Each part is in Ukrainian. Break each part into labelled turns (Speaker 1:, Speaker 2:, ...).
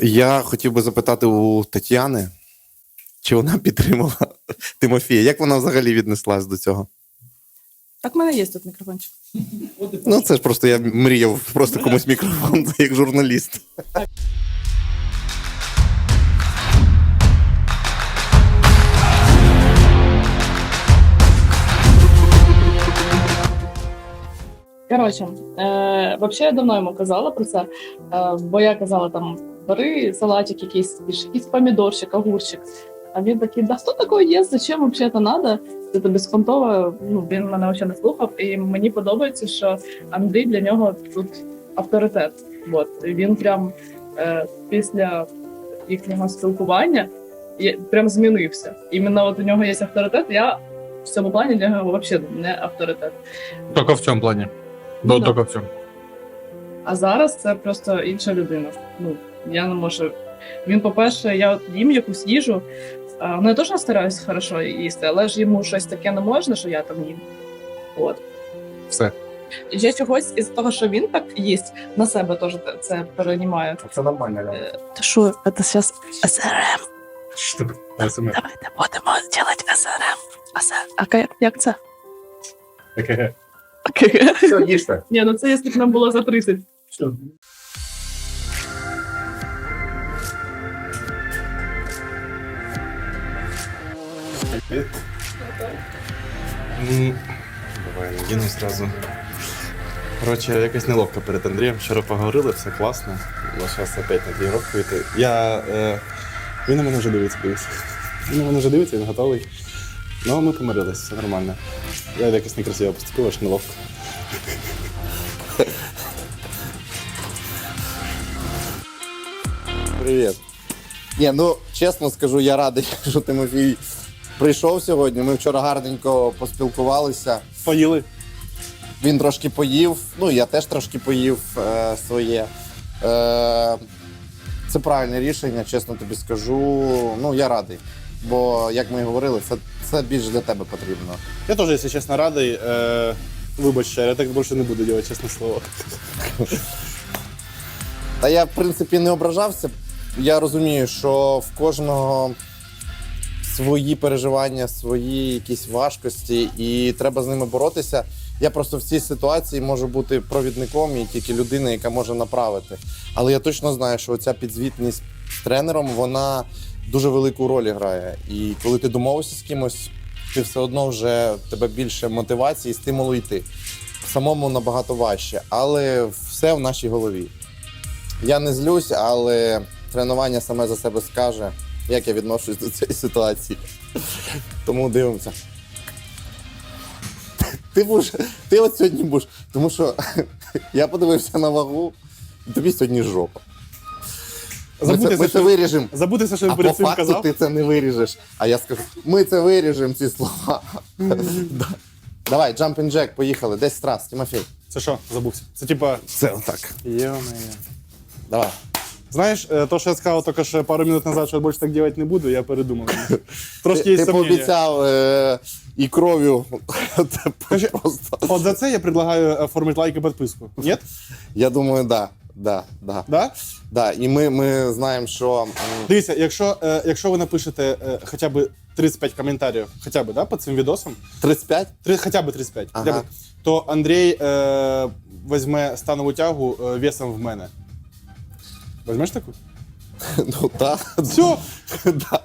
Speaker 1: Я хотів би запитати у Тетяни, чи вона підтримала Тимофія? Як вона взагалі віднеслась до цього?
Speaker 2: Так, в мене є тут мікрофончик.
Speaker 1: Ну, це ж просто я мріяв просто комусь мікрофон як журналіст.
Speaker 2: Коротше, е, взагалі я давно йому казала про це, е, бо я казала там бери салатик якийсь, якийсь помідорчик, огурчик. А він такий, да що таке є, зачем взагалі це треба? Це тобі безпонтово, ну він мене взагалі не слухав, і мені подобається, що Андрій для нього тут авторитет. От він прям е, після їхнього спілкування прям змінився. Іменно от у нього є авторитет. Я в цьому плані для нього взагалі не авторитет.
Speaker 3: Только в цьому плані. Только в цьому.
Speaker 2: А зараз це просто інша людина. Ну я не можу. Він, по-перше, я от їм якусь їжу. а, Ну, я теж стараюся хорошо їсти, але ж йому щось таке не можна, що я там їм. От.
Speaker 3: Все.
Speaker 2: Я чогось із того, що він так їсть, на себе теж це переймаю.
Speaker 4: Це нормально, да.
Speaker 2: Та що, це зараз СРМ. Давайте будемо робити СРМ. А як, як це?
Speaker 3: Таке.
Speaker 4: Все, їжте.
Speaker 2: Ні, ну це якщо б нам було за 30.
Speaker 4: Все.
Speaker 1: Ну, Давай надіну зразу. Коротше, якось неловко перед Андрієм. Вчора поговорили, все класно. Ну, зараз опять на тренування йти. Я. Е... Він на мене вже дивиться, дивиться. Він на мене вже дивиться, він готовий. Ну, ми помирились, все нормально. Я якось некрасиво поступив, аж неловко. Привіт. Ні, ну чесно скажу, я радий, що Тимофій прийшов сьогодні. Ми вчора гарненько поспілкувалися.
Speaker 3: Поїли.
Speaker 1: Він трошки поїв, ну я теж трошки поїв е, своє. Е, це правильне рішення, чесно тобі скажу. Ну, я радий. Бо, як ми і говорили, це, це більш для тебе потрібно.
Speaker 3: Я теж, якщо чесно, радий. Е... Вибач, я так більше не буду робити, чесне слово.
Speaker 1: Та я, в принципі, не ображався. Я розумію, що в кожного свої переживання, свої якісь важкості, і треба з ними боротися. Я просто в цій ситуації можу бути провідником і тільки людина, яка може направити. Але я точно знаю, що ця підзвітність з тренером вона дуже велику роль грає. І коли ти домовився з кимось, ти все одно вже в тебе більше мотивації, стимулу йти. Самому набагато важче, але все в нашій голові. Я не злюсь, але тренування саме за себе скаже, як я відношусь до цієї ситуації. Тому дивимося. Ти будеш, ти от сьогодні будеш, тому що я подивився на вагу, тобі сьогодні жопа. Ми це, ми це виріжемо.
Speaker 3: забудьте, що
Speaker 1: А
Speaker 3: він перед
Speaker 1: по
Speaker 3: цим
Speaker 1: факту
Speaker 3: казав.
Speaker 1: ти це не виріжеш. А я скажу, ми це виріжемо, ці слова. Давай, jump and jack, поїхали. 10 раз, Тимофій.
Speaker 3: Це що? Забувся. Це типа.
Speaker 1: Це отак.
Speaker 3: Йо-моє.
Speaker 1: Давай.
Speaker 3: Знаєш, е, то, що я сказав тільки що пару минут назад, що я більше так робити не буду, я передумав. Трошки
Speaker 1: ти
Speaker 3: є
Speaker 1: ти
Speaker 3: сомнення.
Speaker 1: пообіцяв е, і кров'ю. Це просто.
Speaker 3: От за це я предлагаю оформити лайк і підписку. Ні?
Speaker 1: Я думаю, да. Да, да,
Speaker 3: Да?
Speaker 1: да. І ми, ми знаємо, що
Speaker 3: Дивіться, якщо, е, якщо ви напишете е, хоча б 35 коментарів, хоча б, да, під цим відосом,
Speaker 1: 35
Speaker 3: три, хоча б 35, хоча б, то Андрій е, візьме станову тягу е, весом в мене. Візьмеш таку?
Speaker 1: ну так.
Speaker 3: Все.
Speaker 1: да.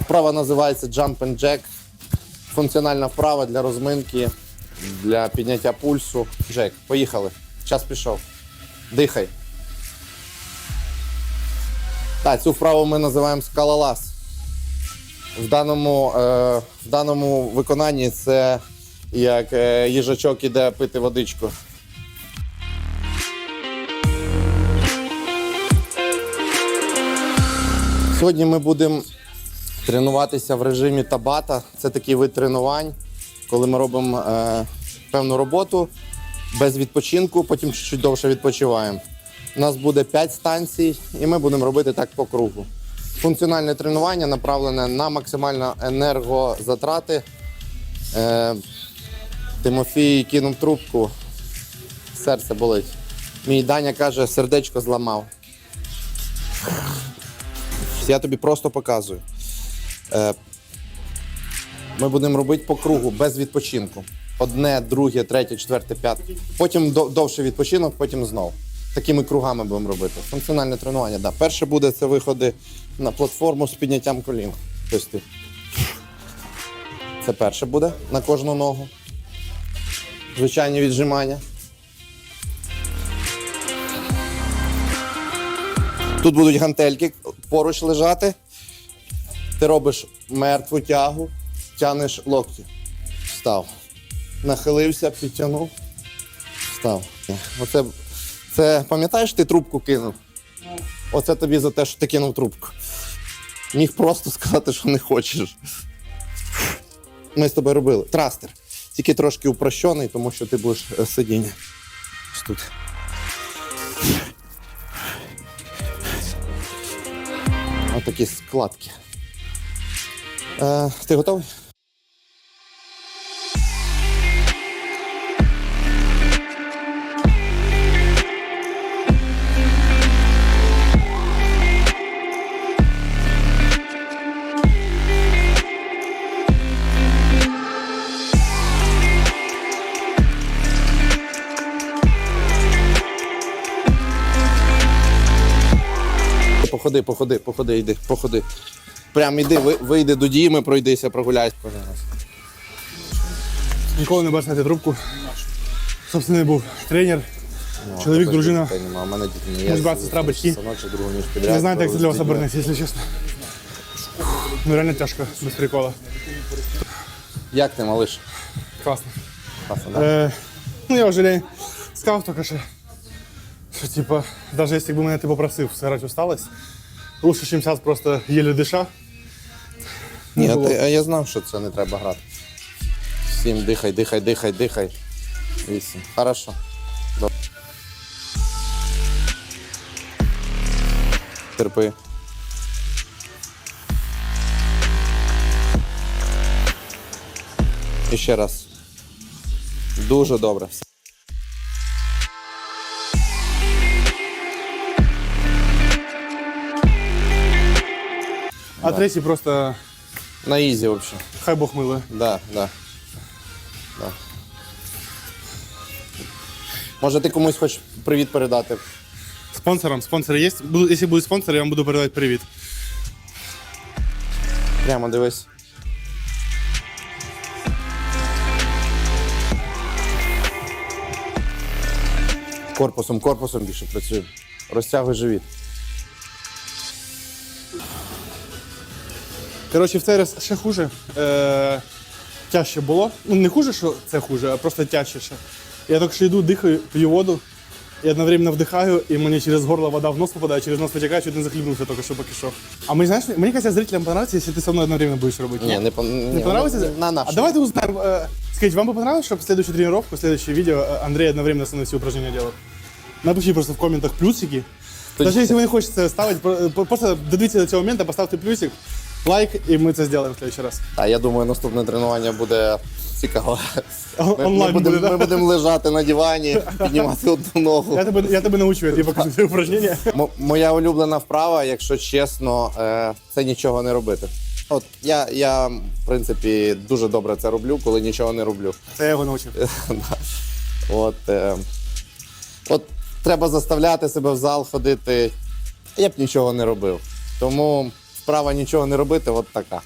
Speaker 1: Вправа називається Jump and Jack. Функціональна вправа для розминки, для підняття пульсу. Джек, поїхали. Час пішов. Дихай. Так, цю вправу ми називаємо скалолаз. В даному, е, в даному виконанні це як е, їжачок іде пити водичку. Сьогодні ми будемо тренуватися в режимі табата. Це такий вид тренувань, коли ми робимо е, певну роботу без відпочинку, потім чуть-чуть довше відпочиваємо. У нас буде 5 станцій, і ми будемо робити так по кругу. Функціональне тренування направлене на максимально енергозатрати. Е, Тимофій кинув трубку, серце болить. Мій Даня каже, сердечко зламав. Я тобі просто показую. Е, Ми будемо робити по кругу без відпочинку. Одне, друге, третє, четверте, п'яте. Потім довший відпочинок, потім знов. Такими кругами будемо робити. Функціональне тренування. Да. Перше буде це виходи на платформу з підняттям колін. Тобто. Це перше буде на кожну ногу. Звичайні віджимання. Тут будуть гантельки поруч лежати. Ти робиш мертву тягу, тянеш локті. Встав. Нахилився, підтягнув. Встав. Оце, це пам'ятаєш, ти трубку кинув? Оце тобі за те, що ти кинув трубку. Міг просто сказати, що не хочеш. Ми з тобою робили. Трастер. Тільки трошки упрощений, тому що ти будеш е, сидіння. Ось тут. Отакі складки. Е, ти готовий? Походи, походи, походи, йди, походи. Прям іди, вийди до діми, пройдися, прогуляйся.
Speaker 3: Ніколи не бачите трубку. Собственно, був тренер.
Speaker 1: Ну,
Speaker 3: Чоловік, дружина.
Speaker 1: а мене дітей не є.
Speaker 3: брат, сестра, батьки. Не знаєте, як це для вас обернеться, якщо чесно. Ну реально тяжко, без прикола.
Speaker 1: Як ти, малиш?
Speaker 3: Класно.
Speaker 1: Класно, да?
Speaker 3: Е, ну я вже сказав тільки що, що типа, навіть б мене ти попросив зіграти усталость, лучше, ніж просто єле диша.
Speaker 1: Ні, а, ти, а я знав, що це не треба грати. Сім, дихай, дихай, дихай, дихай. Вісім. Хорошо. Добре. Терпи. І ще раз. Дуже добре.
Speaker 3: А третій просто
Speaker 1: На ізі взагалі.
Speaker 3: хай Бог милує.
Speaker 1: Да, да. да. Може, ти комусь хочеш привіт передати?
Speaker 3: Спонсором, спонсори є. Буду, якщо будуть спонсори, я вам буду передавати привіт.
Speaker 1: Прямо дивись. Корпусом, корпусом більше працюємо. Розтягуй живіт.
Speaker 3: Коротше, в цей раз ще хуже. Е, тяжче було. Ну, не хуже, що це хуже, а просто тяжче. ще. Я тільки що йду, дихаю, п'ю воду, і одновременно вдихаю, і мені через горло вода в нос попадає, через нос витікає, чуть не захлібнувся тільки що поки що. А мені знаєш, мені кажется, зрителям понравится, якщо ти со мною одновременно будеш робити.
Speaker 1: Ні, не, по-
Speaker 3: Не
Speaker 1: ні,
Speaker 3: понравилось?
Speaker 1: На наш.
Speaker 3: А давайте узнаем. э, Скажите, вам бы понравилось, чтобы следующую тренировку, следующее видео э, Андрей одновременно со мной все упражнения делал? Напиши просто в комментах плюсики.
Speaker 1: Тоді-
Speaker 3: Даже если вы не хочете ставить, про- про- просто додивіться до цього моменту, поставте плюсик, лайк, і ми це зробимо в следующий раз.
Speaker 1: А я думаю, наступне тренування буде цікаво. Ми,
Speaker 3: Онлайн
Speaker 1: ми, будемо,
Speaker 3: буде,
Speaker 1: ми
Speaker 3: да?
Speaker 1: будемо лежати на дивані, піднімати одну ногу.
Speaker 3: Я тебе, я тебе научу, я тобі покажу це упражнення.
Speaker 1: М- моя улюблена вправа, якщо чесно, е, це нічого не робити. От я, я, в принципі, дуже добре це роблю, коли нічого не роблю.
Speaker 3: Це я його навчив.
Speaker 1: Да. От, е, от треба заставляти себе в зал ходити. Я б нічого не робив. Тому вправа нічого не робити, от така.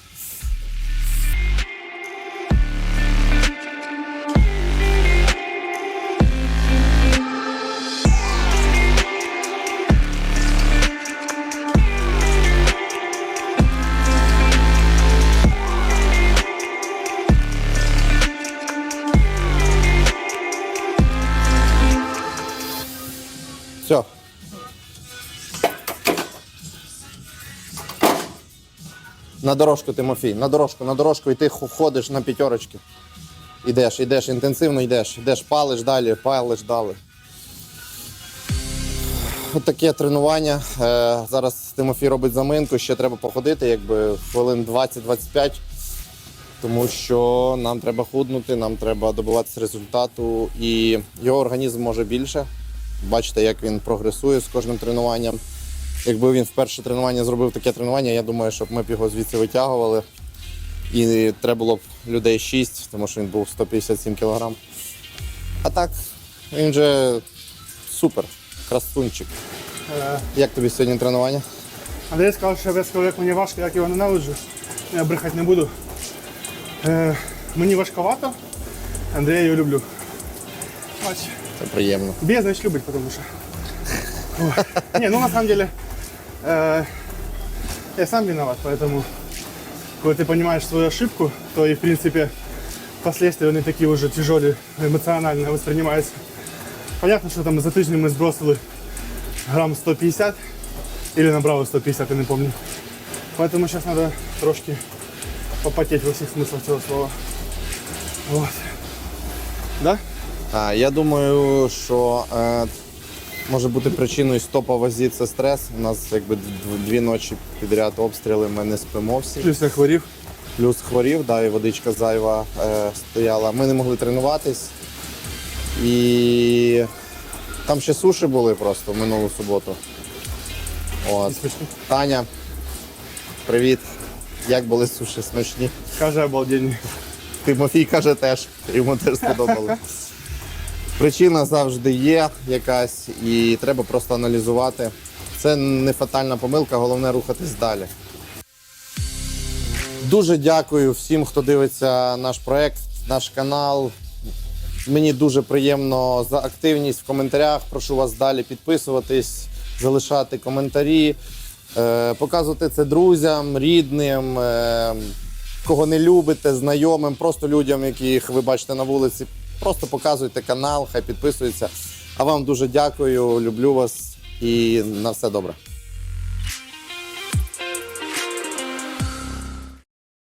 Speaker 1: Все. На дорожку, Тимофій, на дорожку, на дорожку, і ти ходиш на п'ятерочки. Ідеш, ідеш, інтенсивно йдеш, йдеш, палиш далі, палиш далі. От таке тренування. Е, зараз Тимофій робить заминку, ще треба походити, якби хвилин 20-25. Тому що нам треба худнути, нам треба добиватися результату, і його організм може більше. Бачите, як він прогресує з кожним тренуванням. Якби він в перше тренування зробив таке тренування, я думаю, щоб ми б його звідси витягували. І треба було б людей 6, тому що він був 157 кг. А так, він же супер, красунчик.
Speaker 3: Е,
Speaker 1: Як тобі сьогодні тренування?
Speaker 3: Андрій сказав, що я сказав, як мені важко, як його ненавиджу. Я брехати не буду. Е, мені важковато, Андрія я люблю. Бач,
Speaker 1: Це приємно.
Speaker 3: Без, значит, любить, потому что. Ой. Не, ну на самом деле, э, я сам виноват, поэтому, когда ты понимаешь свою ошибку, то и, в принципе, последствия не такие уже тяжелые, эмоционально воспринимаются. Понятно, что там за тиждень мы сбросили грамм 150, или набрали 150, я не помню. Поэтому сейчас надо трошки попотеть во всех смыслах этого слова. Вот. Да?
Speaker 1: А, я думаю, що е, може бути причиною стопа вазі це стрес. У нас якби дві ночі підряд обстріли, ми не спимо всі.
Speaker 3: Плюс я хворів.
Speaker 1: Плюс хворів, да, і водичка зайва е, стояла. Ми не могли тренуватись. І там ще суші були просто в минулу суботу. От. Таня, привіт. Як були суші смачні?
Speaker 3: Каже обалденні.
Speaker 1: Тимофій каже теж, йому теж сподобалось. Причина завжди є якась, і треба просто аналізувати. Це не фатальна помилка, головне рухатись далі. Дуже дякую всім, хто дивиться наш проект, наш канал. Мені дуже приємно за активність в коментарях. Прошу вас далі підписуватись, залишати коментарі, е, показувати це друзям, рідним, е, кого не любите, знайомим, просто людям, яких ви бачите на вулиці. Просто показуйте канал, хай підписуються. А вам дуже дякую, люблю вас і на все добре.